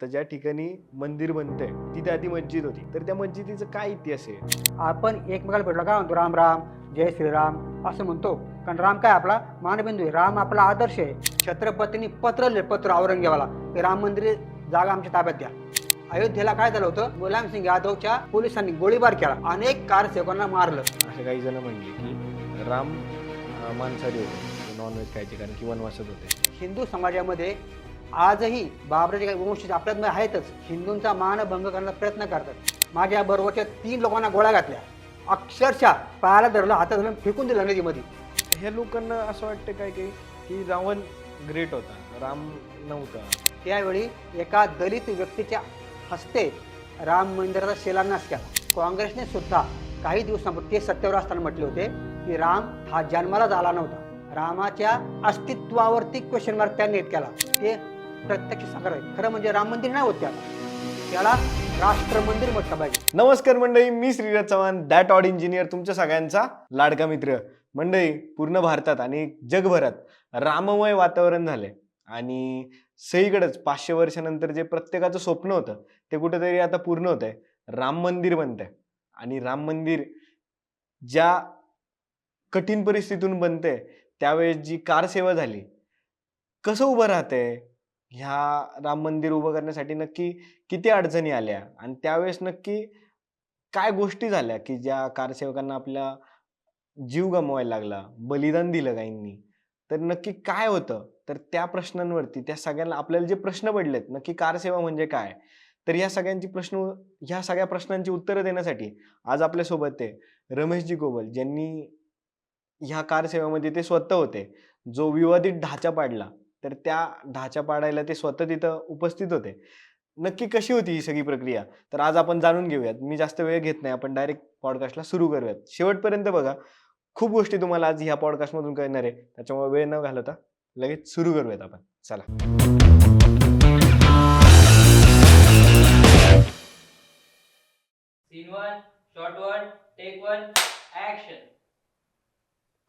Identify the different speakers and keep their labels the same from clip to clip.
Speaker 1: तर ज्या ठिकाणी मंदिर बनतंय तिथे आधी मस्जिद होती. तर त्या मस्जिदीचा काय इतिहास आहे?
Speaker 2: आपण एकमेकाला भेटलो काय म्हणतो राम राम जय श्रीराम असं म्हणतो. कारण राम काय आपला मानबिंदू आहे. राम आपला आदर्श आहे. छत्रपतींनी पत्र लिहिलं पत्र औरंगजेबाला. ते राम मंदिर जागा आमच्या ताब्यात द्या. अयोध्येला काय झालं होतं? मुलायम सिंग यादवच्या पोलिसांनी गोळीबार केला. अनेक कारसेवकांना मारलं.
Speaker 1: असे काही जण म्हणले की राम मांसाहारी होते. नॉनव्हेज खायचे कारण की वनवासात होते.
Speaker 2: हिंदू समाजामध्ये आजही बाबराचे काही वंशज आपल्यात आहेतच हिंदूंचा मानभंग करण्याचा प्रयत्न करतात. माझ्या बरोबरच्या तीन लोकांना गोळ्या घातल्या. अक्षरशः पायाला धरलं हातात धरलं फेकून दिलं नदीमध्ये.
Speaker 1: ह्या लोकांना असं वाटतं काय की की रावण ग्रेट होता राम नव्हता.
Speaker 2: त्यावेळी एका दलित व्यक्तीच्या हस्ते राम मंदिराचा शिलान्यास केला. काँग्रेसने सुद्धा काही दिवसांपूर्वी ते सत्तेवर असताना म्हटले होते की राम हा जन्मालाच आला नव्हता. रामाच्या अस्तित्वावरती क्वेश्चन मार्क त्यांनी केला. ते प्रत्यक्ष साकार आहे. खरं म्हणजे राम मंदिर नाही होत त्याला राष्ट्र मंदिर म्हटलं पाहिजे.
Speaker 1: नमस्कार मंडळी मी Shriraj Chavan that odd engineer तुमच्या सगळ्यांचा लाडका मित्र. मंडळी पूर्ण भारतात आणि जगभरात राममय वातावरण झाले आणि सगळीकडेच पाचशे वर्षानंतर जे प्रत्येकाचं स्वप्न होतं ते कुठेतरी आता पूर्ण होत आहे राम मंदिर बनतंय. आणि राम मंदिर ज्या कठीण परिस्थितीतून बनते त्यावेळेस जी कारसेवा झाली कसं उभं राहतंय? ह्या राम मंदिर उभं करण्यासाठी नक्की किती अडचणी आल्या? आणि त्यावेळेस नक्की काय गोष्टी झाल्या की ज्या कारसेवकांना आपला जीव गमवायला लागला बलिदान दिलं काहींनी? तर नक्की काय होतं? तर त्या प्रश्नांवरती त्या सगळ्यांना आपल्याला जे प्रश्न पडलेत नक्की कारसेवा म्हणजे काय? तर ह्या सगळ्यांची प्रश्न ह्या सगळ्या प्रश्नांची उत्तरं देण्यासाठी आज आपल्यासोबत ते रमेशजी गोबल ज्यांनी ह्या कारसेवेमध्ये ते स्वतः होते. जो विवादित ढाचा पाडला. तर त्या ढाचा पाडायला ते स्वतः तिथं उपस्थित होते. नक्की कशी होती ही सगळी प्रक्रिया? तर आज आपण जाणून घेऊयात. मी जास्त वेळ घेत नाही. आपण डायरेक्ट पॉडकास्टला सुरू करूयात. शेवटपर्यंत बघा. खूप गोष्टी तुम्हाला आज ह्या पॉडकास्टमधून कळणार आहे. त्याच्यामुळे वेळ न घालवता लगेच सुरू करूयात आपण. चला.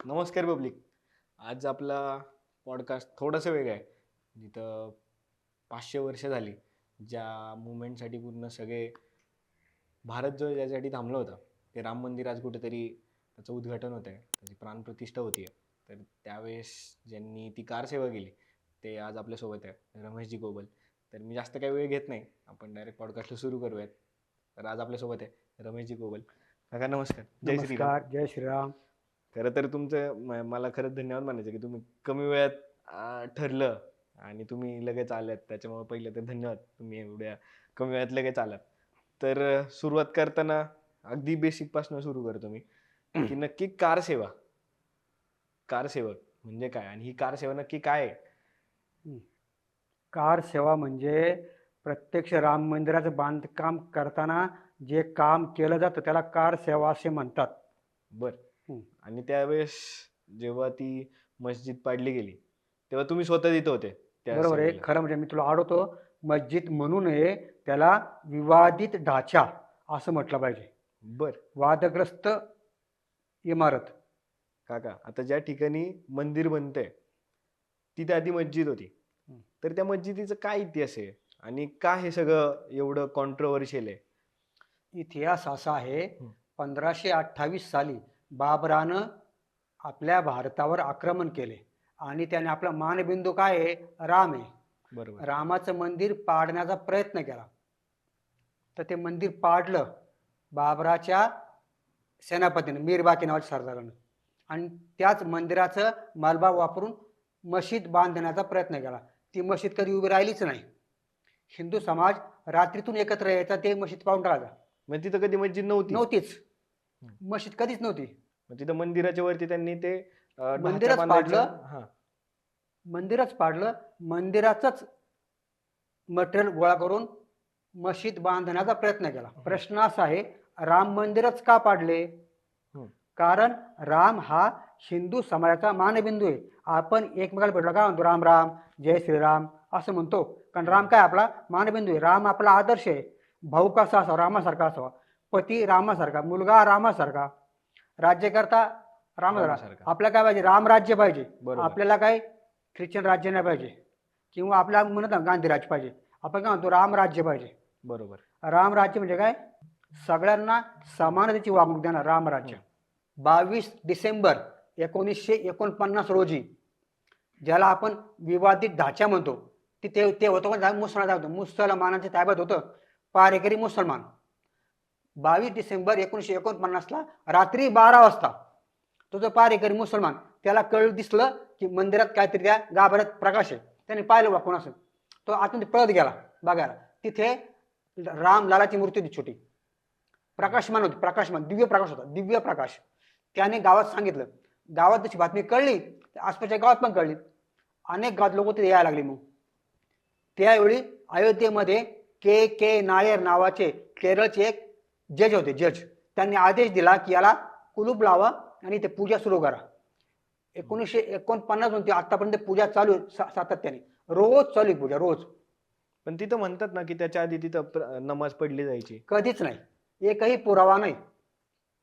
Speaker 1: नमस्कार पब्लिक आज आपला पॉडकास्ट थोडंसं वेगळं आहे. जिथं पाचशे वर्ष झाली ज्या मुवमेंटसाठी पूर्ण सगळे भारत जो ज्यासाठी थांबला होता. ते राम मंदिर आज कुठेतरी त्याचं उद्घाटन होतं आहे त्याची प्राणप्रतिष्ठा होती आहे तर त्यावेळेस ज्यांनी ती कारसेवा केली ते आज आपल्यासोबत आहे रमेशजी गोबल तर मी जास्त काही वेळ घेत नाही. आपण डायरेक्ट पॉडकास्टला सुरू करूयात. तर आज आपल्यासोबत आहे रमेशजी गोबल काका नमस्कार. जय श्रीराम
Speaker 2: जय श्रीराम
Speaker 1: खरं तर तुमचं मला खरंच धन्यवाद मानायचं की तुम्ही कमी वेळात ठरलं आणि तुम्ही लगेच आल्यात त्याच्यामुळे पहिलं तर धन्यवाद तुम्ही एवढ्या कमी वेळात लगेच आलात. तर सुरुवात करताना अगदी बेसिकपासून सुरू करतो मी की नक्की कार सेवा. कार सेवक म्हणजे काय आणि ही कार सेवा नक्की काय आहे?
Speaker 2: कार सेवा म्हणजे प्रत्यक्ष राम मंदिराचं बांधकाम करताना जे काम केलं जातं त्याला कार सेवा असे म्हणतात.
Speaker 1: बर. आणि त्यावेळेस जेव्हा ती मस्जिद पाडली गेली तेव्हा तुम्ही स्वतः तिथं होते त्या
Speaker 2: बरोबर आहे. खरं म्हणजे मी तुला आडवतो मस्जिद म्हणू नये त्याला विवादित ढाचा असं म्हटलं पाहिजे.
Speaker 1: बर.
Speaker 2: वादग्रस्त इमारत.
Speaker 1: काका आता ज्या ठिकाणी मंदिर बनतंय तिथे आधी मस्जिद होती.
Speaker 2: हम्म.
Speaker 1: तर त्या मस्जिदीचं काय इतिहास आहे? आणि का हे सगळं एवढं कॉन्ट्रोवर्शियल आहे?
Speaker 2: इतिहास असा आहे
Speaker 1: हं.
Speaker 2: पंधराशे अठ्ठावीस साली बाबरानं आपल्या भारतावर आक्रमण केले. आणि त्याने आपला मानबिंदू काय आहे? राम आहे.
Speaker 1: बरोबर.
Speaker 2: रामाचं मंदिर पाडण्याचा प्रयत्न केला. तर ते मंदिर पाडलं बाबराच्या सेनापतीनं मीरबाकी नावाच्या सरदारानं. आणि त्याच मंदिराचं मलबा वापरून मशीद बांधण्याचा प्रयत्न केला. ती मशीद कधी उभी राहिलीच नाही. हिंदू समाज रात्रीतून एकत्र यायचा ते मशीद पाहून टाकायचा
Speaker 1: मग तिथं कधी मस्जिद नव्हती
Speaker 2: नव्हतीच. मशीद कधीच नव्हती.
Speaker 1: मग तिथं मंदिराच्या वरती त्यांनी ते अं, ढाचा
Speaker 2: मंदिरच
Speaker 1: बांधायचं-
Speaker 2: पाडलं?
Speaker 1: हा.
Speaker 2: मंदिरच पाडलं. मंदिराचंच मटेरियल गोळा करून मशीद बांधण्याचा प्रयत्न केला. प्रश्न असा आहे राम मंदिरच का पाडले. कारण राम हा हिंदू समाजाचा मानबिंदू आहे. आपण एकमेकाला भेटलो काय म्हणतो? राम राम जय श्रीराम असं म्हणतो. कारण राम काय आपला मानबिंदू आहे. राम आपला आदर्श आहे. भाऊ कसा असावा? रामासारखा असावा. पती रामासारखा मुलगा रामासारखा राज्यकर्ता रामासारखा.
Speaker 1: रामासारखा.
Speaker 2: आपल्याला काय पाहिजे? रामराज्य पाहिजे.
Speaker 1: बरोबर.
Speaker 2: आपल्याला काय? ख्रिश्चन राज्य नाही पाहिजे. किंवा आपल्या म्हणत ना गांधी राज्य पाहिजे. आपण काय म्हणतो? रामराज्य पाहिजे.
Speaker 1: बरोबर.
Speaker 2: रामराज्य म्हणजे काय? सगळ्यांना समानतेची वागणूक देणार रामराज्य बावीस डिसेंबर एकोणीसशे एकोणपन्नास रोजी ज्याला आपण विवादित ढाचा म्हणतो. ती ते ते होतं पण मुसलमान होतं मुसलमानांच्या ताब्यात होतं. पारेकरी मुसलमान. बावीस डिसेंबर एकोणीसशे एकोणपन्नासला रात्री बारा वाजता. तो जो पारेकरी मुसलमान त्याला कळ दिसलं की मंदिरात काहीतरी त्या गाभाऱ्यात प्रकाश आहे. त्याने पाहिलं बा कोण तो आतमध्ये पळत गेला बघायला. तिथे रामलालाची मूर्ती होती छोटी. प्रकाशमान होती प्रकाशमान दिव्य प्रकाश होता दिव्य प्रकाश. त्याने गावात सांगितलं. गावात तशी बातमी कळली आसपासच्या गावात पण कळली. अनेक गावात लोक तिथे यायला लागले मग. त्यावेळी अयोध्येमध्ये के के नायर नावाचे केरळचे एक जज होते जज. त्यांनी आदेश दिला की याला कुलूप लावा आणि ते पूजा सुरू करा. एकोणीसशे एकोणपन्नास ते आतापर्यंत पूजा चालू सातत्याने. रोज चालू आहे पूजा रोज.
Speaker 1: पण तिथं म्हणतात ना की त्याच्या आधी तिथं नमाज पडली जायची.
Speaker 2: कधीच नाही. एकही पुरावा नाही.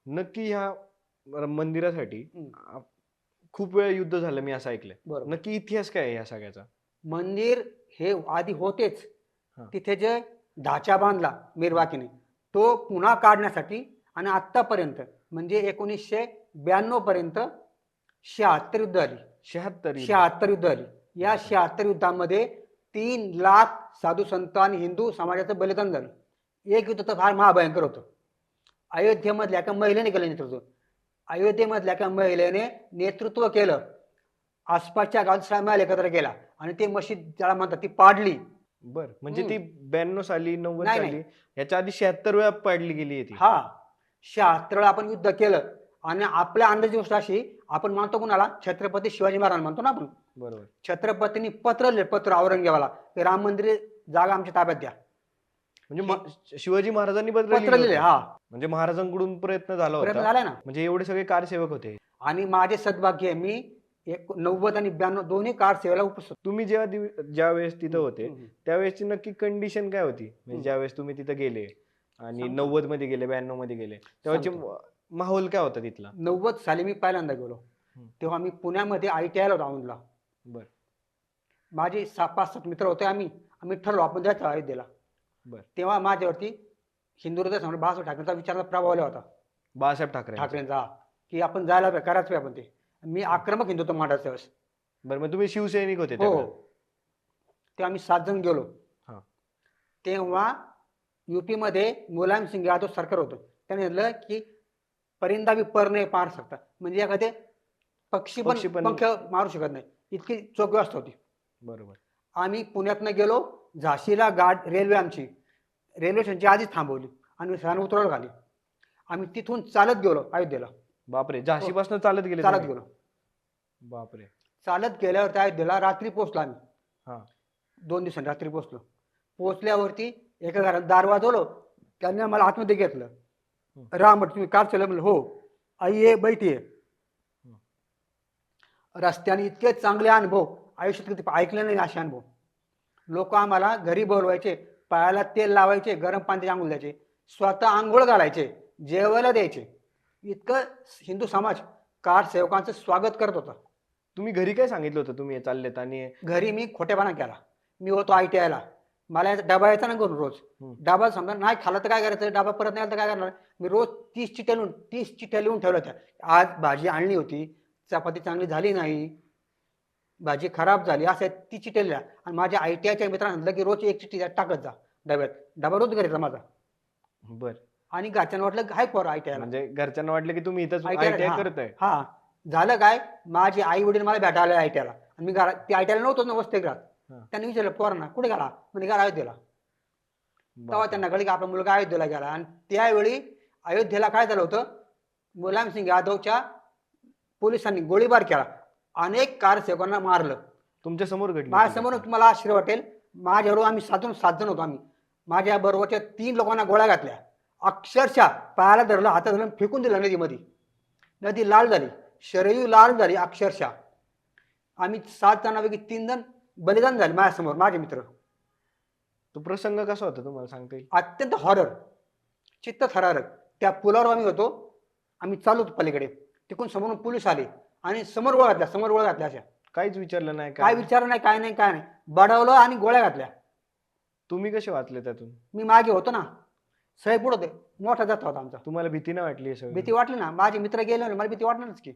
Speaker 1: नक्की ह्या मंदिरासाठी खूप वेळ युद्ध झालं मी असं ऐकलंय.
Speaker 2: बरोबर.
Speaker 1: नक्की इतिहास काय आहे ह्या सगळ्याचा?
Speaker 2: मंदिर हे आधी होतेच. तिथे जे ढाचा बांधला मिरवाकीने. तो पुन्हा काढण्यासाठी आणि आत्तापर्यंत म्हणजे एकोणीसशे ब्याण्णव पर्यंत शहात्तर युद्ध आली
Speaker 1: शहात्तर.
Speaker 2: शहात्तर युद्ध आली या शहात्तर युद्धामध्ये तीन लाख साधू संत आणि हिंदू समाजाचं बलिदान झालं. एक युद्ध तर फार महाभयंकर होतं. अयोध्येमधल्या एका महिलेने केलं नेतृत्व. अयोध्येमधल्या एका महिलेने नेतृत्व केलं. आसपासच्या गावात सगळ्या एकत्र केला आणि ते मशीद ज्याला म्हणतात ती पाडली.
Speaker 1: बर म्हणजे. ती ब्याण्णव साली नव्वद
Speaker 2: नाही,
Speaker 1: साली ह्याच्या आधी शहात्तर वेळा पाडली गेली आहे ती.
Speaker 2: हा शहात्तर वेळा आपण युद्ध केलं आणि आपल्या अंदाजी गोष्ट अशी आपण मानतो कुणाला? छत्रपती शिवाजी महाराज म्हणतो ना आपण.
Speaker 1: बरोबर.
Speaker 2: छत्रपतींनी पत्र लिहिलं पत्र औरंगजेबाला की राम मंदिर जागा आमच्या ताब्यात द्या.
Speaker 1: म्हणजे मा- शिवाजी महाराजांनी पत्र
Speaker 2: पत्र
Speaker 1: लिहिलं
Speaker 2: लिहिले
Speaker 1: होतं.
Speaker 2: हा.
Speaker 1: म्हणजे महाराजांकडून प्रयत्न झाला
Speaker 2: प्रयत्न
Speaker 1: होता.
Speaker 2: झालाय ना.
Speaker 1: म्हणजे एवढे सगळे कारसेवक होते.
Speaker 2: आणि माझे सद्भाग्य आहे मी एक नव्वद आणि ब्याण्णव दोन्ही कार सेवेला उपस्थित
Speaker 1: तुम्ही जेव्हा दिव- ज्या वेळेस तिथं होते
Speaker 2: हम्म.
Speaker 1: त्यावेळेसची नक्की कंडिशन काय होती म्हणजे
Speaker 2: हम्म.
Speaker 1: ज्यावेळेस तुम्ही तिथं गेले आणि
Speaker 2: सांगतो.
Speaker 1: नव्वदमध्ये गेले ब्याण्णवमध्ये गेले तेव्हाची
Speaker 2: सांगतो.
Speaker 1: म- माहोल काय होता तिथला
Speaker 2: नव्वद साली मी पहिल्यांदा गेलो
Speaker 1: हम्म.
Speaker 2: तेव्हा मी पुण्यामध्ये आय टी आयला औंधला
Speaker 1: बर
Speaker 2: माझे सहा पाच सात मित्र होते आम्ही आम्ही ठरलो आपण जायचं अयोध्येला
Speaker 1: बर
Speaker 2: तेव्हा माझ्यावरती हिंदू हृदय सम्राट बाळासाहेब ठाकरेंचा विचाराचा प्रभाव आला होता
Speaker 1: बाळासाहेब ठाकरे
Speaker 2: ठाकरेंचा. की आपण जायला पाहिजे करायचं पाहिजे आपण ते मी आक्रमक हिंदुत्व मांडायच्या वेळेस
Speaker 1: बरं मग तुम्ही शिवसैनिक होते
Speaker 2: हो.
Speaker 1: त्यावेळेला?
Speaker 2: ते आम्ही सात जण गेलो.
Speaker 1: हा.
Speaker 2: तेव्हा युपी मध्ये मुलायम सिंग यादव सरकार होतं. त्याने म्हटलं की परिंदा भी पर नाही पार सकता. म्हणजे एखादे पक्षी पण
Speaker 1: पक्षी पण-
Speaker 2: पंख मारू शकत नाही. इतकी चोख व्यवस्था होती.
Speaker 1: बरोबर.
Speaker 2: आम्ही पुण्यातनं गेलो झाशीला गाड रेल्वे आमची. रेल्वे स्टेशनची आधीच थांबवली आणि सरांना उतरवलं खाली. आम्ही तिथून चालत गेलो अयोध्येला.
Speaker 1: बापरे झाशीपासून चालत गेले.
Speaker 2: चालत
Speaker 1: तुम्ही?
Speaker 2: गेलो.
Speaker 1: बापरे.
Speaker 2: चालत गेल्यावर त्या अयोध्येला रात्री पोहोचलो आम्ही.
Speaker 1: हा.
Speaker 2: दोन दिवसांनी रात्री पोहोचलो. पोहोचल्यावरती एका घरात दार वाजवलं त्यांनी आम्हाला आतमध्ये घेतलं. राम म्हटलं तुम्ही कार चालव म्हणलं हो. आई ये बैठी आहे रस्त्याने इतके चांगले अनुभव आयुष्यात कधी ऐकले नाही असे अनुभव. लोक आम्हाला घरी बोलवायचे पायाला तेल लावायचे गरम पाण्याचे आंघोळ द्यायचे स्वतः आंघोळ घालायचे जेवायला द्यायचे. इतकं हिंदू समाज कार सेवकांचं स्वागत करत होता.
Speaker 1: तुम्ही घरी काय सांगितलं होतं? तुम्ही हे चाललेत आणि
Speaker 2: घरी मी खोटेपणा केला. मी होतो आय टी आयला. मला याचा डबा यायचा ना करून रोज. डबा समजा नाही खाला तर काय करायचं? डबा परत नाही आला तर काय करणार? मी रोज तीस चिठ्ठ्या लिहून तीस चिठ्ठ्या लिहून ठेवल्या होत्या. आज भाजी आणली होती. चपाती चांगली झाली नाही. भाजी खराब झाली. असं ती चिठ्ठ्या लिहिल्या. आणि माझ्या आय टी आयच्या मित्रांना म्हटलं की रोज एक चिठ्ठी टाकत जा डब्यात. डबा रोज घरी माझा.
Speaker 1: बर.
Speaker 2: आणि घरच्यांना वाटलं हाय पोर आय टी आयला
Speaker 1: म्हणजे घरच्यांना वाटलं की तुम्ही इथंच
Speaker 2: ITI
Speaker 1: आय टी
Speaker 2: हा.
Speaker 1: करताय.
Speaker 2: हा. झालं काय? माझे आई वडील मला भेटायला आय टी आयला आणि मी घरात ते आय टी आयला नव्हतो ना वसतिगृहात.
Speaker 1: हा.
Speaker 2: त्यांनी विचारलं पोरांना कुठे गेला? म्हणजे घरा अयोध्येला. तेव्हा. त्यांना कळलं की आपला मुलगा अयोध्येला गेला. आणि त्यावेळी अयोध्येला काय झालं होतं? मुलायम सिंग यादवच्या पोलिसांनी गोळीबार केला. अनेक कारसेवकांना मारलं.
Speaker 1: तुमच्यासमोर घडली
Speaker 2: माझ्यासमोर. तुम्हाला आश्चर्य वाटेल. माझ्याबरोबर आम्ही सात सात जण होतो आम्ही. माझ्या बरोबरच्या तीन लोकांना गोळ्या घातल्या. अक्षरशः पायाला धरलं हातात धरलं फेकून दिलं नदीमध्ये. नदी लाल झाली शरयू लाल झाली अक्षरशः. आम्ही सात जणांपैकी तीन जण बलिदान झाले माझ्यासमोर माझे मित्र.
Speaker 1: तो प्रसंग कसा होता तुम्हाला सांगता येईल?
Speaker 2: अत्यंत हॉरर चित्त थरारक. त्या पुलावर आम्ही होतो आम्ही चालू होतो पलीकडे. तिकडून समोरून पोलीस आले आणि समोर गोळ्या घातल्या समोर गोळ्या घातल्या अशा.
Speaker 1: काहीच विचारलं नाही
Speaker 2: काय विचार नाही काय नाही काय नाही. बडवलं आणि गोळ्या घातल्या.
Speaker 1: तुम्ही कसे वाचले त्यातून?
Speaker 2: मी मागे होतो ना. सही पुढं होते मोठा जात होता आमचा.
Speaker 1: तुम्हाला भीती नाही वाटली हे सगळं?
Speaker 2: भीती वाटली ना. माझे मित्र गेले ना मला भीती वाटणारच की.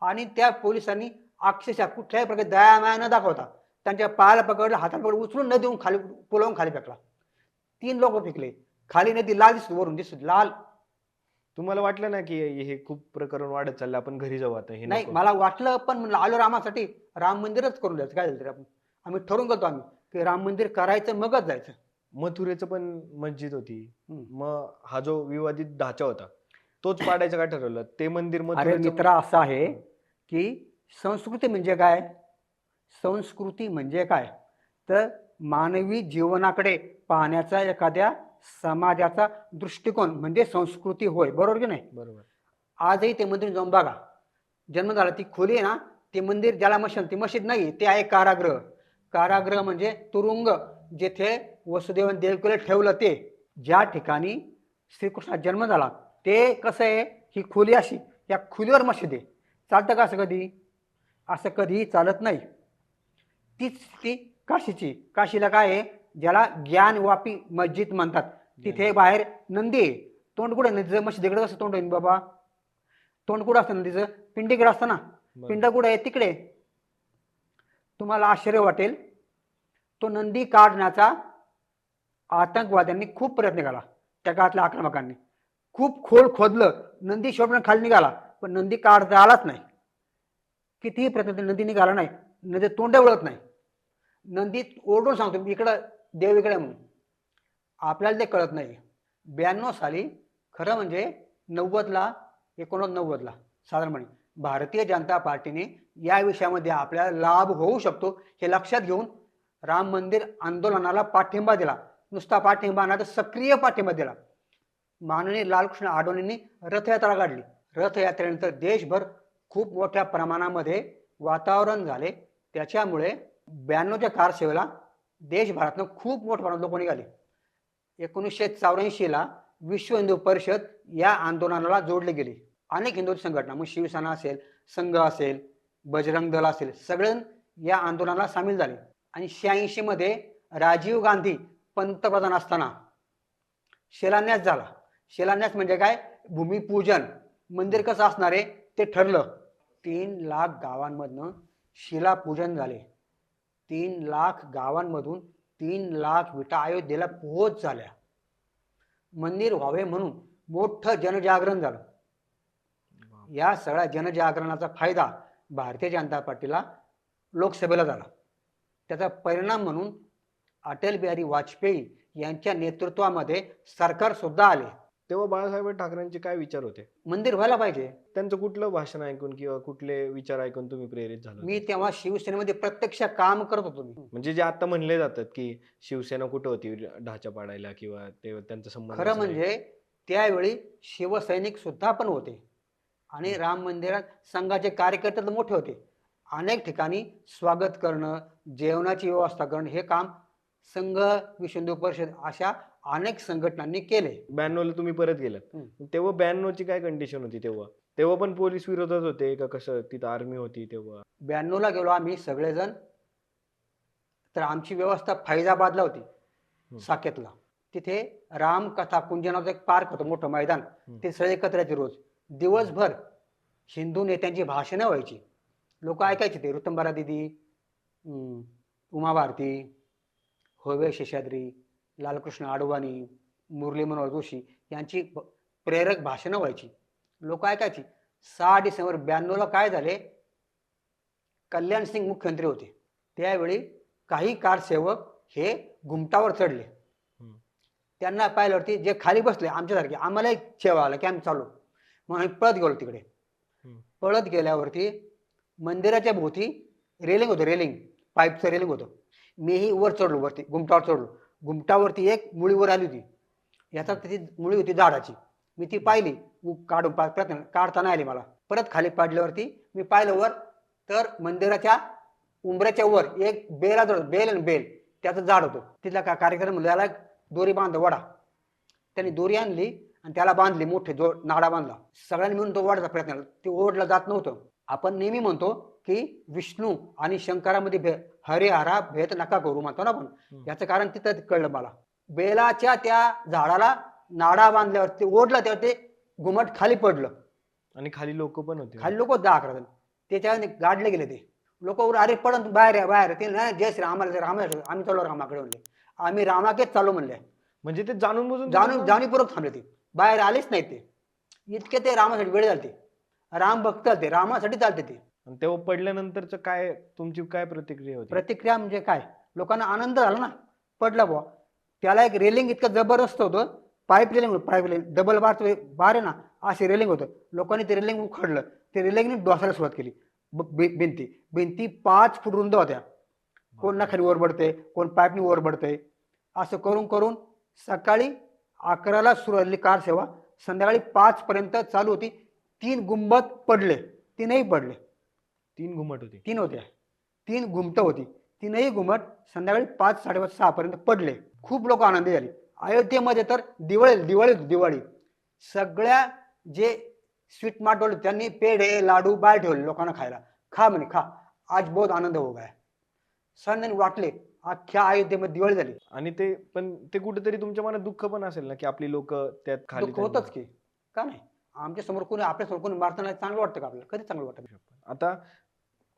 Speaker 2: आणि त्या पोलिसांनी अक्षरशः कुठल्याही प्रकारे दयामाया न दाखवता त्यांच्या पायाला पकडलं हाताला पकडलं उचलून न देऊन खाली पुलावून खाली फेकला. तीन लोक फेकले. खाली नदी लाल दिसत वरून दिसत लाल.
Speaker 1: तुम्हाला वाटलं ना की हे खूप प्रकरण वाढत चाललं? आपण घरी जाऊ आता हे
Speaker 2: नाही
Speaker 1: नको.
Speaker 2: मला वाटलं पण म्हणलं आलो रामासाठी राम मंदिरच करून द्यायचं काय झालं तरी आपण? आम्ही ठरवून गेलो आम्ही की राम मंदिर करायचं मगच जायचं.
Speaker 1: मथुरेचं पण मस्जिद होती. मग हा जो विवादित ढाचा होता तोच पाडायचं काय ठरवलं? ते मंदिर
Speaker 2: अरे मित्र असं आहे की संस्कृती म्हणजे काय? संस्कृती म्हणजे काय? तर मानवी जीवनाकडे पाहण्याचा एखाद्या समाजाचा दृष्टिकोन म्हणजे संस्कृती होय. बरोबर की नाही?
Speaker 1: बरोबर.
Speaker 2: आजही ते मंदिर जाऊन बघा. जन्म झाला ती खोली आहे ना ते मंदिर ज्याला मशीद ती मशीद नाही ते आहे कारागृह. कारागृह म्हणजे तुरुंग जेथे वसुदेवन देवकीला ठेवलं ते. ज्या ठिकाणी श्रीकृष्णाचा जन्म झाला ते कसं आहे? ही खोली अशी या खोलीवर मशीद आहे. चालतं का असं कधी? असं कधीही चालत नाही. तीच ती काशीची. काशीला काय आहे? ज्याला ज्ञानवापी मस्जिद म्हणतात. तिथे बाहेर नंदी आहे. तोंड कुठे नदीचं मशिदीकडे कसं तोंड होईल बाबा? तोंड कुठं असतं नदीचं. पिंडीकडे असतं ना?
Speaker 1: बरोबर.
Speaker 2: पिंड कुठे आहे? तिकडे. तुम्हाला आश्चर्य वाटेल. तो नंदी काढण्याचा आतंकवाद्यांनी खूप प्रयत्न केला त्या काळातल्या आक्रमकांनी. खूप खोल खोदलं नंदी शेवटपर्यंत खाली निघाला पण नंदी काढता आलाच नाही. कितीही प्रयत्न नंदी निघाला नाही नदी तोंड वळत नाही. नंदी ओरडून सांगतो इकडं देव इकडे म्हणून. आपल्याला ते कळत नाही. ब्याण्णव साली खरं म्हणजे नव्वदला एकोणनव्वदला साधारणपणे भारतीय जनता पार्टीने या विषयामध्ये आपल्याला लाभ होऊ शकतो हे लक्षात घेऊन राम मंदिर आंदोलनाला पाठिंबा दिला. नुसता पाठिंबा ना तर सक्रिय पाठिंबा दिला. माननीय लालकृष्ण आडवाणींनी रथयात्रा काढली. रथयात्रेनंतर देशभर खूप मोठ्या प्रमाणामध्ये वातावरण झाले. त्याच्यामुळे ब्याण्णवच्या कारसेवेला देशभरातनं खूप मोठ्या प्रमाणात लोक निघाले. एकोणीसशे चौऱ्याऐंशीला विश्व हिंदू परिषद या आंदोलनाला जोडले गेले. अनेक हिंदू संघटना मग शिवसेना असेल संघ असेल बजरंग दल असेल सगळे या आंदोलनाला सामील झाले. आणि शहाऐंशीमध्ये राजीव गांधी पंतप्रधान असताना. शिलान्यास झाला. शिलान्यास म्हणजे काय? भूमिपूजन. मंदिर कसं असणार आहे? ते ठरलं. तीन लाख गावांमधनं शिलापूजन झाले. तीन लाख गावांमधून तीन लाख विटा अयोध्येला पोहोच झाल्या. मंदिर व्हावे म्हणून मोठं जनजागरण झालं. या सगळ्या जनजागरणाचा फायदा भारतीय जनता पार्टीला लोकसभेला झाला. त्याचा परिणाम म्हणून अटल बिहारी वाजपेयी यांच्या नेतृत्वामध्ये सरकार सुद्धा आले.
Speaker 1: तेव्हा बाळासाहेब ठाकरेंचे काय विचार होते?
Speaker 2: मंदिर व्हायला पाहिजे.
Speaker 1: त्यांचं कुठलं भाषण ऐकून किंवा कुठले विचार ऐकून तुम्ही प्रेरित झाला?
Speaker 2: मी तेव्हा शिवसेनेमध्ये प्रत्यक्ष काम करत होतो मी.
Speaker 1: म्हणजे जे आता म्हणले जातात की शिवसेना कुठं होती ढाचा पाडायला किंवा ते त्यांचा संबंध
Speaker 2: खरं. म्हणजे त्यावेळी शिवसैनिक सुद्धा पण होते. आणि राम मंदिरात संघाचे कार्यकर्ते तर मोठे होते. अनेक ठिकाणी स्वागत करणं जेवणाची व्यवस्था करणं हे काम संघ विश्व हिंदू परिषद अशा अनेक संघटनांनी केले.
Speaker 1: ब्याण्णवला तुम्ही परत गेलात.
Speaker 2: हम्म.
Speaker 1: तेव्हा ब्याण्णवची काय कंडिशन होती तेव्हा? तेव्हा पण पोलीस विरोधात होते का कसं? तिथं आर्मी होती तेव्हा.
Speaker 2: ब्याण्णवला गेलो आम्ही सगळेजण. तर आमची व्यवस्था फैजाबादला होती साकेतला. तिथे रामकथा कुंज नावाचं एक पार्क होतं मोठं मैदान. ते सगळे एकत्र यायचे रोज. दिवसभर हिंदू नेत्यांची भाषणं व्हायची. लोक ऐकायचे ते. ऋतंबरा दिदी उमा भारती होवे शेषाद्री लालकृष्ण आडवाणी मुरली मनोहर जोशी यांची प्रेरक भाषणं व्हायची. लोक ऐकायची सहा डिसेंबर ब्याण्णवला काय झाले? कल्याण सिंग मुख्यमंत्री होते. त्यावेळी काही कारसेवक हे घुमटावर चढले. त्यांना पाहिल्यावरती जे खाली बसले आमच्यासारखे आम्हाला एक सेवा आला की आम्ही चालू. म्हणून आम्ही पळत गेलो तिकडे. पळत गेल्यावरती मंदिराच्या भोवती रेलिंग होतं रेलिंग. पाईपचं रेलिंग होतं. मीही वर चढलो वरती घुमटावर चढलो. घुमटावरती एक मुळीवर आली होती. याचा त्याची मुळी होती झाडाची. मी ती पाहिली. उ- काढून प्रयत्न काढता नाही आली मला. परत खाली पाडल्यावरती मी पाहिलं वर तर मंदिराच्या उंबऱ्याच्या वर एक बेला जवळ बेल आणि बेल त्याचं झाड होतं. तिथला का कार्यक्रम म्हणलं त्याला दोरी बांध वडा. त्यांनी दोरी आणली आणि त्याला बांधली मोठे जो नाडा बांधला. सगळ्यांनी मिळून तो वाढायचा प्रयत्न केला. ते ओढला जात नव्हतं. आपण नेहमी म्हणतो की विष्णू आणि शंकरामध्ये भे हरे हरा भेद नका करू म्हणतो ना आपण. याचं कारण तिथं कळलं मला. बेलाच्या त्या झाडाला नाडा बांधल्यावर ते ओढलं तेव्हा ते घुमट खाली पडलं.
Speaker 1: आणि खाली लोक पण होते.
Speaker 2: खाली लोक दहा अकरा जण. त्याच्यावर गाडले गेले ते. लोक अरे पडन तू बाहेर या बाहेर. ते नाही जय श्री आम्हाला रामा आम्ही चाललो रामाकडे म्हणले. आम्ही रामाकेच चाललो म्हणले.
Speaker 1: म्हणजे ते जाणून बुजून
Speaker 2: जाणून जाणीवपूर्वक थांबले ते. बाहेर आलेच नाही ते. इतके ते रामासाठी वेळ झालते. राम भक्त ते रामासाठी चालते ते.
Speaker 1: आणि तेव्हा पडल्यानंतरच काय तुमची काय प्रतिक्रिया होती?
Speaker 2: प्रतिक्रिया म्हणजे काय? लोकांना आनंद झाला ना? पडला बुवा. त्याला एक रेलिंग इतकं जबरदस्त होतं. Pipe railing pipe railing double bar bar आहे ना असे रेलिंग होतं. लोकांनी ते रेलिंग उखडलं. ते रेलिंगने डोसायला सुरुवात केली. भिंती. भिंती पाच फूट रुंद होत्या. कोण नखाली वर पडते कोण पाईपनी वर पडते असं करून करून सकाळी अकराला सुरू झालेली कार सेवा संध्याकाळी पाच पर्यंत चालू होती. तीन गुंबद पडले. तीनही पडले.
Speaker 1: तीन घुमट होती.
Speaker 2: तीन होत्या. तीन घुमट होती. तीनही घुमट संध्याकाळी पाच साडेपाच सहा पर्यंत पडले. खूप लोक आनंदी झाले. अयोध्येमध्ये तर दिवाळी दिवाळी होती, दिवाळी. सगळ्या जे स्वीट मार्ट वाले त्यांनी पेढे लाडू बाहेर ठेवले लोकांना खायला. खा म्हणे खा. आज बहुत आनंद हो गया सण वाटले अख्ख्या अयोध्येमध्ये दिवाळी झाली.
Speaker 1: आणि ते पण ते कुठेतरी तुमच्या मनात दुःख पण असेल ना की आपली लोक त्यात खाली
Speaker 2: दुःख होतच की. का नाही? आमच्यासमोर कोणी आपल्यासमोर कोणी मारताना चांगलं वाटतं का आपल्याला? कधी चांगलं वाटतं.
Speaker 1: आता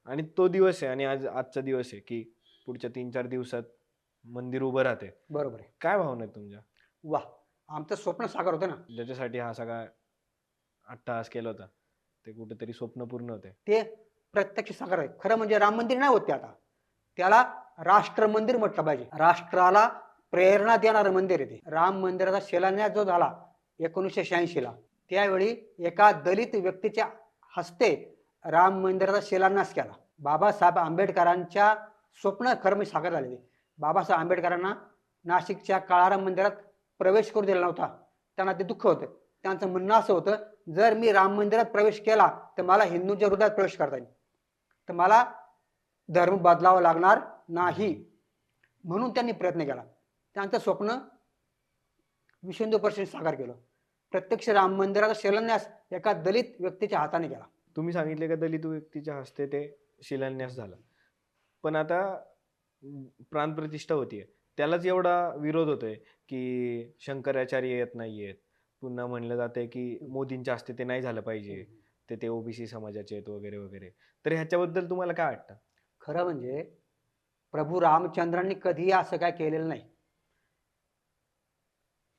Speaker 1: आणि तो दिवस आहे आणि आज आजचा दिवस आहे की पुढच्या तीन चार दिवसात मंदिर उभं राहते
Speaker 2: बरोबर आहे.
Speaker 1: काय भावना आहेत तुमच्या?
Speaker 2: वा आमचं स्वप्न साकार होतं ना.
Speaker 1: ज्याच्यासाठी हा सगळा अट्टहास केला होता ते कुठेतरी स्वप्न पूर्ण होते.
Speaker 2: ते प्रत्यक्ष साकार आहे खरं म्हणजे राम मंदिर नाही होत ते आता. त्याला राष्ट्र मंदिर म्हटलं पाहिजे. राष्ट्राला प्रेरणा देणारं मंदिर आहे ते. राम मंदिराचा शिलान्यास जो झाला एकोणीसशे शहाऐंशी ला त्यावेळी एका दलित व्यक्तीच्या हस्ते राम मंदिराचा शिलान्यास केला. बाबासाहेब आंबेडकरांच्या स्वप्न खरं म्हणजे साकार झालेले. बाबासाहेब आंबेडकरांना नाशिकच्या काळाराम मंदिरात प्रवेश करू दिला नव्हता. त्यांना ते दुःख होतं. त्यांचं म्हणणं असं होतं जर मी राम मंदिरात प्रवेश केला तर मला हिंदूंच्या हृदयात प्रवेश करता येईल. तर मला धर्म बदलावा लागणार नाही. म्हणून त्यांनी प्रयत्न केला. त्यांचं स्वप्न विश्व हिंदू परिषदेने साकार केलं. प्रत्यक्ष राम मंदिराचा शिलान्यास एका दलित व्यक्तीच्या हाताने केला.
Speaker 1: तुम्ही सांगितले का दलित व्यक्तीच्या हस्ते ते शिलान्यास झाला. पण आता प्राण प्राणप्रतिष्ठा होतीये. त्यालाच एवढा विरोध होतोय की शंकराचार्य येत नाहीयेत. पुन्हा म्हणलं जाते की मोदींच्या हस्ते ते नाही झालं पाहिजे. ते ते ओबीसी समाजाचे आहेत वगैरे वगैरे. तर ह्याच्याबद्दल तुम्हाला काय वाटतं?
Speaker 2: खरं म्हणजे प्रभू रामचंद्रांनी कधीही असं काय केलेलं नाही.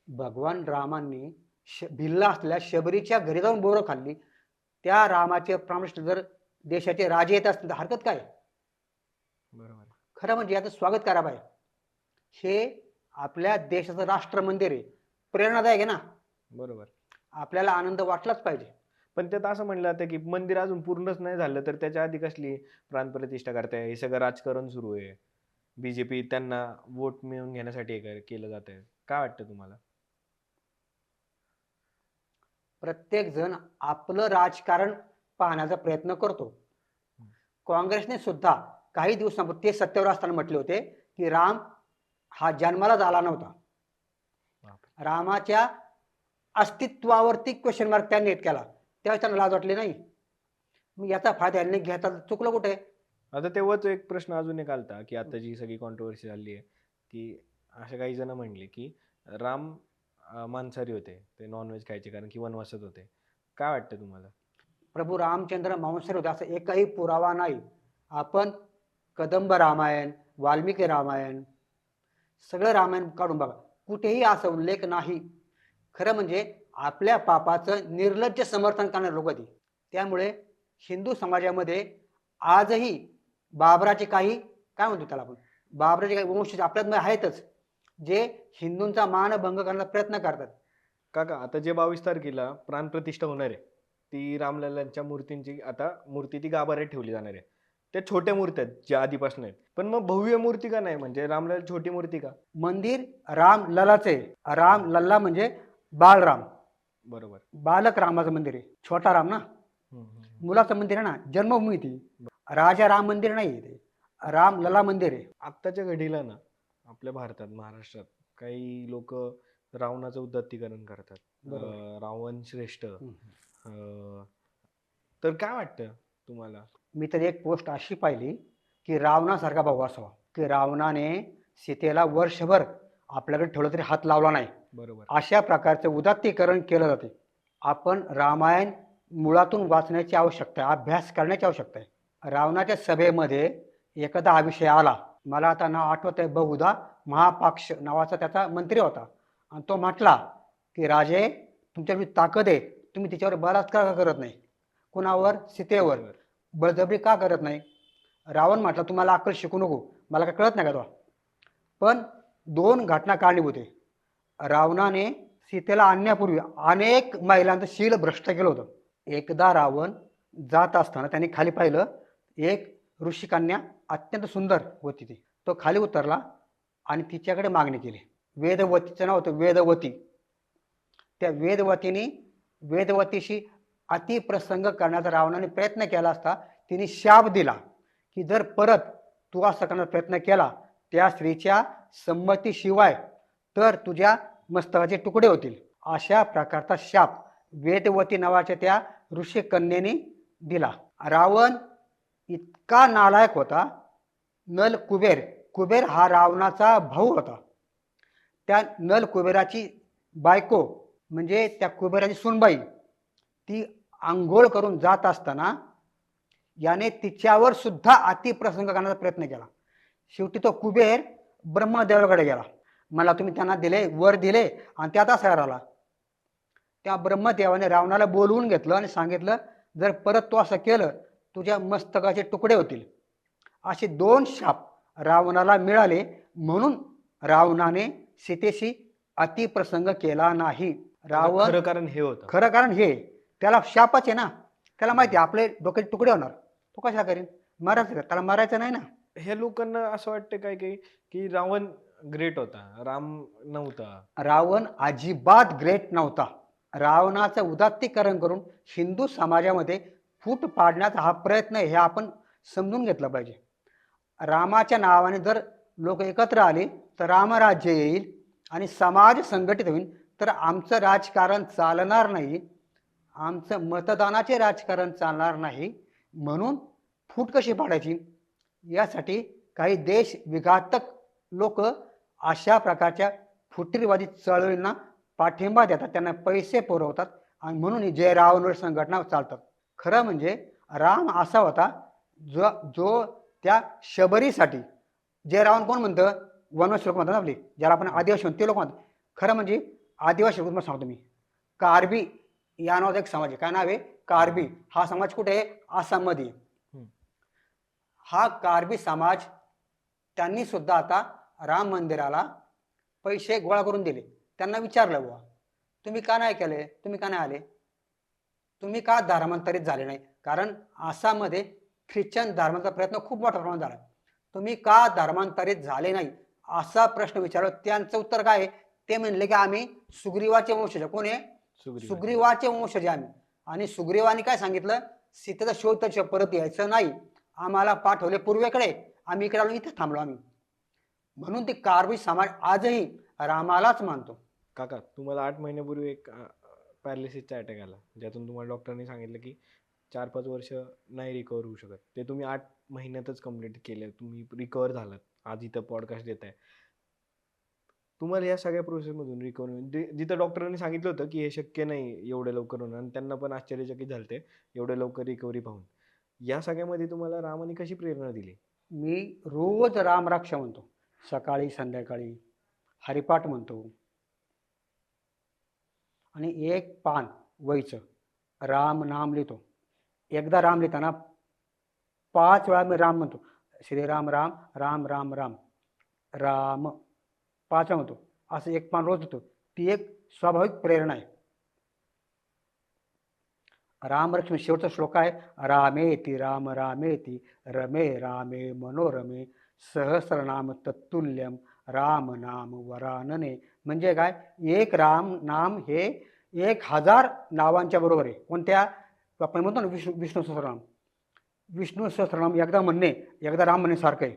Speaker 2: भगवान रामांनी श भिल्ला असलेल्या शबरीच्या घरी जाऊन बोरं खाल्ली. त्या रामाचे प्रामृष्ट जर देशाचे राजे येत असतील तर हरकत काय?
Speaker 1: बरोबर.
Speaker 2: खरं म्हणजे याचं स्वागत करा पाहिजे हे आपल्या देशाचं राष्ट्र मंदिर आहे. प्रेरणादायक आहे ना?
Speaker 1: बरोबर.
Speaker 2: आपल्याला आनंद वाटलाच पाहिजे.
Speaker 1: पण त्यात असं म्हणलं जातं की मंदिर अजून पूर्णच नाही झालं तर त्याच्या आधी कसली प्राणप्रतिष्ठा करताय? हे सगळं राजकारण सुरू आहे. बीजेपी त्यांना वोट मिळवून घेण्यासाठी हे कर- केलं जात आहे काय वाटतं तुम्हाला?
Speaker 2: प्रत्येक जण आपलं राजकारण पाहण्याचा प्रयत्न करतो. काँग्रेसने सुद्धा काही दिवसांपूर्वी ते सत्तेवर असताना म्हटले होते की राम हा जन्मालाच आला नव्हता. रामाच्या अस्तित्वावरती क्वेश्चन मार्क त्यांनी हिट केला. त्यावेळेस त्यांना लाज वाटली नाही. मग याचा फायदा यांनी घेता चुकलं कुठे?
Speaker 1: आता तेव्हाच एक प्रश्न अजून एक आलता की आता जी सगळी कॉन्ट्रोवर्सी झाली आहे की अशा काही जण म्हणले की राम अं, मांसाहारी होते. ते नॉनव्हेज खायचे कारण की वनवासात होते. काय वाटतं तुम्हाला?
Speaker 2: प्रभू रामचंद्र मांसाहारी होते असं एकही पुरावा नाही. आपण कदंब रामायण वाल्मिकी रामायण सगळं रामायण काढून बघा. कुठेही असा उल्लेख नाही. खरं म्हणजे आपल्या पापाचं निर्लज्ज समर्थन करणारे लोक ती. त्यामुळे हिंदू समाजामध्ये आजही बाबराचे काही काय म्हणतो त्याला आपण? बाबराचे काही वंशज आपल्यात आहेतच. जे हिंदूंचा मानभंग करण्याचा प्रयत्न करतात.
Speaker 1: काका आता जे बावीस तारखेला प्राणप्रतिष्ठा होणार आहे ती रामलल्लांच्या मूर्तींची आता मूर्ती ती गाभाऱ्यात ठेवली जाणार आहे. त्या छोट्या मूर्त्या आहेत ज्या आधीपासून आहेत. पण मग भव्य मूर्ती का नाही? म्हणजे रामलाल छोटी मूर्ती का?
Speaker 2: मंदिर राम ललाचे राम लल्ला म्हणजे बाळराम.
Speaker 1: बरोबर.
Speaker 2: बालक रामाचं मंदिर आहे. छोटा राम ना. मुलाचं मंदिर आहे ना? जन्मभूमी ती. राजा राम मंदिर नाही ते. राम लला मंदिर आहे.
Speaker 1: आत्ताच्या घडीला ना आपल्या भारतात महाराष्ट्रात काही लोक रावणाचं उदात्तीकरण करतात.
Speaker 2: बरोबर.
Speaker 1: अं, रावण श्रेष्ठ. अं, तर काय वाटतं तुम्हाला?
Speaker 2: मी तर एक पोस्ट अशी पाहिली की रावणासारखा भाऊ असावा. की रावणाने सीतेला वर्षभर आपल्याकडे ठेवलं तरी हात लावला नाही.
Speaker 1: बरोबर.
Speaker 2: अशा प्रकारचे उदात्तीकरण केलं जाते. आपण रामायण मुळातून वाचण्याची आवश्यकता आहे अभ्यास करण्याची आवश्यकता आहे. रावणाच्या सभेमध्ये एखादा हा विषय आला मला आता नाव आठवत आहे बहुधा महापाक्ष नावाचा त्याचा मंत्री होता. आणि तो म्हटला की राजे तुमच्याकडे ताकद आहे. तुम्ही तिच्यावर बलात्कार का करत नाही? कुणावर? सीतेवर. बळजबरी का करत नाही? रावण म्हटला तुम्हाला अक्कल शिकू नको. मला काय कळत नाही का तो पण दोन घटना कारणीभूत आहे. रावणाने सीतेला आणण्यापूर्वी अनेक महिलांचं शील भ्रष्ट केलं होतं. एकदा रावण जात असताना त्यांनी खाली पाहिलं एक ऋषिकन्या अत्यंत सुंदर होती ती. तो खाली उतरला आणि तिच्याकडे मागणी केली. वेदवतीचं नाव होतं वेदवती. त्या वेदवतीने वेदवतीशी अतिप्रसंग करण्याचा रावणाने प्रयत्न केला असता तिने शाप दिला की जर परत तू असं करण्याचा प्रयत्न केला त्या स्त्रीच्या संमतीशिवाय तर तुझ्या मस्तकाचे तुकडे होतील. अशा प्रकारचा शाप वेदवती नावाच्या त्या ऋषिकन्येने दिला. रावण इतका नालायक होता. नल कुबेर कुबेर हा रावणाचा भाऊ होता. त्या नल कुबेराची बायको म्हणजे त्या कुबेराची सुनबाई ती आंघोळ करून जात असताना याने तिच्यावर सुद्धा अतिप्रसंग करण्याचा प्रयत्न केला. शेवटी तो कुबेर ब्रह्मदेवाकडे गेला. मला तुम्ही त्यांना दिले वर दिले आणि त्यात असा आला त्या ब्रह्मदेवाने रावणाला बोलवून घेतलं आणि सांगितलं जर परत तू असं केलं तुझ्या मस्तकाचे तुकडे होतील. असे दोन शाप रावणाला मिळाले म्हणून रावणाने सीतेशी अतिप्रसंग केला नाही. रावण
Speaker 1: खरं कारण हे होतं.
Speaker 2: खरं कारण हे त्याला शापच आहे ना. त्याला माहिती आपले डोक्याचे तुकडे होणार. तो कशा करेन? मारायचं त्याला मारायचं नाही ना.
Speaker 1: ह्या लोकांना असं वाटतं काय काही की रावण ग्रेट होता. राम नव्हता.
Speaker 2: रावण अजिबात ग्रेट नव्हता. रावणाचं उदात्तीकरण करून हिंदू समाजामध्ये फूट पाडण्याचा हा प्रयत्न आहे हे आपण समजून घेतलं पाहिजे. रामाच्या नावाने जर लोक एकत्र आले तर रामराज्य येईल आणि समाज संघटित होईल. तर आमचं राजकारण चालणार नाही. आमचं मतदानाचे राजकारण चालणार नाही. म्हणून फूट कशी पाडायची? यासाठी काही देश विघातक लोक अशा प्रकारच्या फुटीरवादी चळवळींना पाठिंबा देतात. त्यांना पैसे पुरवतात आणि म्हणून ही जय रावणवर संघटना चालतात. खरं म्हणजे राम असा होता जो जो त्या शबरीसाठी जय रावण कोण म्हणतं? वनवासी लोक म्हणतात ना आपले ज्याला आपण आदिवासी म्हणतो ते लोक म्हणतात. खरं म्हणजे आदिवासी लोक तुम्हाला सांगतो मी. कार्बी या नावाचा एक समाज आहे. काय नाव आहे? कार्बी. हा समाज कुठे आहे? आसाममध्ये. हा कार्बी समाज त्यांनी सुद्धा आता राम मंदिराला पैसे गोळा करून दिले. त्यांना विचारलं बुवा तुम्ही का नाही केले? तुम्ही का नाही आले? तुम्ही का धर्मांतरित झाले नाही? कारण आसाममध्ये ख्रिश्चन धर्माचा प्रयत्न खूप मोठ्या प्रमाणात झाला. तुम्ही का धर्मांतरित झाले नाही? असा प्रश्न विचारला. त्यांचं उत्तर काय आहे? ते म्हणले की आम्ही सुग्रीवाचे वंशज. कोण आहे?
Speaker 1: सुग्रीव
Speaker 2: सुग्रीवाचे वंशज आम्ही. आणि सुग्रीवाने काय सांगितलं? सीतेचा शोध त्याच्या परत यायचं नाही. आम्हाला पाठवले पूर्वेकडे. आम्ही इकडे आलो इथे थांबलो आम्ही. म्हणून ते कार्बी समाज आजही रामालाच मानतो.
Speaker 1: काका तुम्हाला आठ महिन्यापूर्वी एक पॅरालिसिसचा अटॅक आला. ज्यातून तुम्हाला डॉक्टरांनी सांगितलं की चार पाच वर्ष नाही रिकवर होऊ शकत. ते तुम्ही आठ महिन्यातच कंप्लीट केलं. तुम्ही रिकवर झालात. आज इथं पॉडकास्ट देत आहे तुम्हाला या सगळ्या प्रोसेसमधून रिकवर जिथं डॉक्टरांनी सांगितलं होतं की हे शक्य नाही एवढे लवकर होणं आणि त्यांना पण आश्चर्यचकित झालते एवढे लवकर रिकव्हरी पाहून. या सगळ्यामध्ये तुम्हाला रामाने कशी प्रेरणा दिली?
Speaker 2: मी रोज रामराक्ष म्हणतो. सकाळी संध्याकाळी हरिपाठ म्हणतो. आणि एक पान वहीचं. राम नाम लिहितो. एकदा राम लिहिताना पाच वेळा मी राम म्हणतो. श्रीराम राम राम राम राम. राम. पाच वेळा म्हणतो. असं एक पान रोज होतो ती एक स्वाभाविक प्रेरणा आहे. राम शेवटचा श्लोक आहे. रामेती राम रामेती रमे रामे मनोरमे सहस्रनाम तत्तुल्यम राम नाम वरानने. म्हणजे काय? एक राम नाम हे एक हजार नावांच्या बरोबर आहे. कोणत्या? आपण म्हणतो ना विष्णू विष्णू सहस्रनाम. विष्णू सहस्रनाम एकदा म्हणणे एकदा राम म्हणणे सारखं आहे.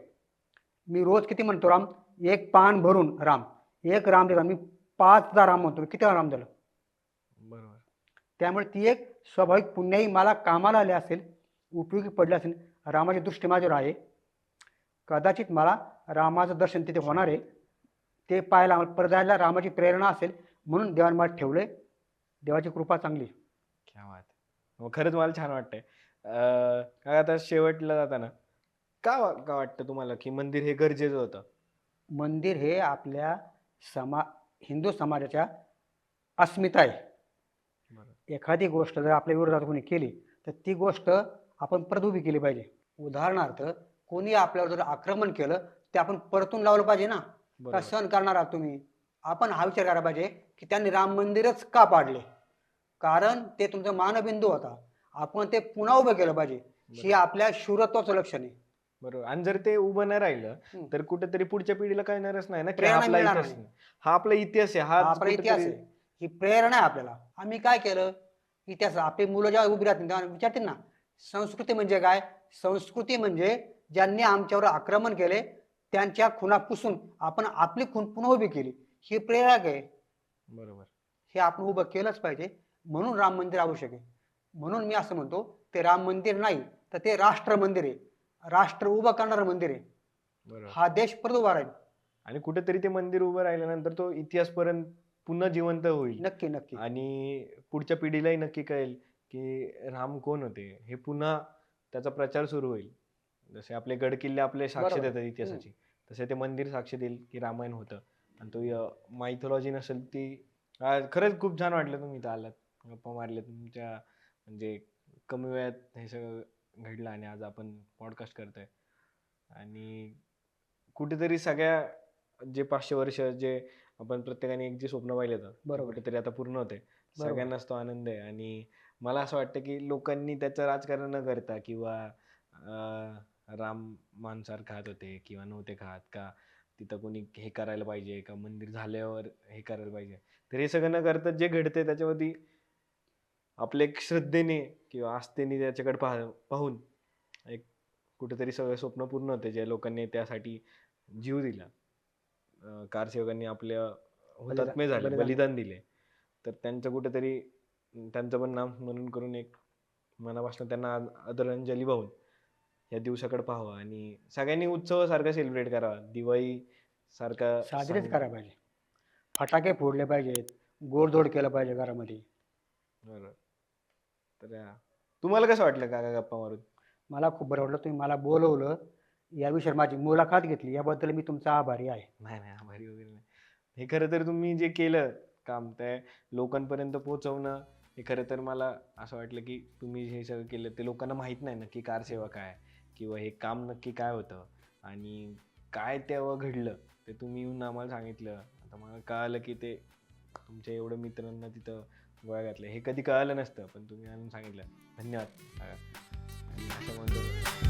Speaker 2: मी रोज किती म्हणतो राम? एक पान भरून राम. एक राम दिला मी पाचदा राम म्हणतो. किती राम झालं
Speaker 1: बरोबर.
Speaker 2: त्यामुळे ती एक स्वाभाविक पुण्याही मला कामाला आले असेल उपयोगी पडले असेल. रामाची दृष्टी माझ्यावर आहे. कदाचित मला रामाचं दर्शन तिथे होणार आहे. ते पाहायला परत जायला रामाची प्रेरणा असेल म्हणून देवाने मला ठेवले देवाची कृपा चांगली.
Speaker 1: मग खरंच मला छान वाटतंय. अं, काय आता शेवटला जाताना का का वाटतं तुम्हाला की मंदिर हे गरजेचं होतं?
Speaker 2: मंदिर हे आपल्या समा हिंदू समाजाच्या अस्मिता आहे. एखादी गोष्ट जर आपल्या विरोधात कोणी केली तर ती गोष्ट आपण परत उभी केली पाहिजे. उदाहरणार्थ कोणी आपल्यावर जर आक्रमण केलं ते आपण परतून लावलं पाहिजे ना. का. सहन करणार आहात तुम्ही? आपण हा विचार करायला पाहिजे की त्यांनी राम मंदिरच का पाडले? कारण ते तुमचा मानबिंदू होता. आपण ते पुन्हा उभं केलं पाहिजे. ही. आपल्या शूरत्वाचं लक्षण आहे
Speaker 1: बरोबर. आणि जर ते उभं नाही राहिलं. तर कुठेतरी पुढच्या पिढीला कळणारच नाही ना की आपला
Speaker 2: मिळणार
Speaker 1: इतिहास. हा आपला इतिहास आहे.
Speaker 2: हा
Speaker 1: हा
Speaker 2: आपला इतिहास आहे. ही प्रेरणा आहे आपल्याला. आम्ही काय केलं? इतिहास. आपली मुलं जेव्हा उभी राहतील तेव्हा विचारतील ना संस्कृती म्हणजे काय? संस्कृती म्हणजे ज्यांनी आमच्यावर आक्रमण केले त्यांच्या खुणा पुसून आपण आपली खून पुन्हा उभी केली. ही प्रेरक आहे.
Speaker 1: बरोबर.
Speaker 2: हे आपण उभं केलंच पाहिजे. म्हणून राम मंदिर आवश्यक आहे. म्हणून मी असं म्हणतो ते राम मंदिर नाही तर ते राष्ट्र मंदिर आहे. राष्ट्र उभं करणारं मंदिर आहे. हा देश परत उभा राहील
Speaker 1: आणि कुठेतरी ते मंदिर उभं राहिल्यानंतर तो इतिहास परत पुन्हा जिवंत होईल.
Speaker 2: नक्की नक्की.
Speaker 1: आणि पुढच्या पिढीलाही नक्की कळेल की राम कोण होते हे पुन्हा त्याचा प्रचार सुरू होईल. जसे आपले गड किल्ले आपले साक्ष
Speaker 2: बरोबर.
Speaker 1: देतात इतिहासाची. तसे ते मंदिर साक्ष देईल की रामायण होतं. आणि तो मायथॉलॉजी नसेल ती आ, खरंच खूप छान वाटलं तुम्ही इथं आलात. गप्पा मारल्या तुमच्या म्हणजे कमी वेळात हे सगळं घडलं आणि आज आपण पॉडकास्ट करतोय. आणि कुठेतरी सगळ्या जे पाचशे वर्ष जे आपण प्रत्येकाने एक जे स्वप्न पाहिलं होतं ते
Speaker 2: बरोबर.
Speaker 1: कुठेतरी आता पूर्ण होते
Speaker 2: बरोबर.
Speaker 1: सगळ्यांनाच तो आनंद आहे. आणि मला असं वाटतं की लोकांनी त्याचं राजकारण न करता किंवा अं, राम मांसाहार खात होते किंवा नव्हते खात का तिथं कोणी हे करायला पाहिजे का मंदिर झाल्यावर हे करायला पाहिजे? तर हे सगळं न करता जे घडते त्याच्यावरती आपले एक श्रद्धेने किंवा आस्थेने त्याच्याकडे पाह पाहून एक कुठेतरी सगळं स्वप्न पूर्ण होते जे लोकांनी त्यासाठी जीव दिला. कारसेवकांनी आपल्या हुतात्मे झाले
Speaker 2: बलिदान.
Speaker 1: दिले. तर त्यांचं कुठेतरी त्यांचं पण नाम स्मरण करून एक मनापासून त्यांना आद- आदरांजली वाहून या दिवसाकडे पाहावं आणि सगळ्यांनी उत्सवासारखा सेलिब्रेट करावा. दिवाळी सारखा
Speaker 2: साजरेच करायला पाहिजे. फटाके फोडले पाहिजेत गोडधोड केलं पाहिजे घरामध्ये.
Speaker 1: बरोबर तर तुम्हाला कसं वाटलं काका गप्पा मारून?
Speaker 2: मला खूप बरं वाटलं. तुम्ही मला बोलवलं. या विषयावर माझी मुलाखत घेतली. याबद्दल मी तुमचा आभारी आहे.
Speaker 1: नाही नाही आभारी वगैरे नाही. हे खरं तर तुम्ही जे केलं काम ते लोकांपर्यंत पोहोचवणं हे खरं तर मला असं वाटलं की तुम्ही हे सगळं केलं ते लोकांना माहीत नाही नक्की कार सेवा काय किंवा हे काम नक्की काय होतं? आणि काय तेव्हा घडलं? ते तुम्ही येऊन आम्हाला सांगितलं. आता मला कळालं की ते तुमच्या एवढं मित्रांना तिथं गोळ्या घातल्या. हे कधी कळालं नसतं पण तुम्ही आणून सांगितलं. धन्यवाद. आणि असं म्हणतो.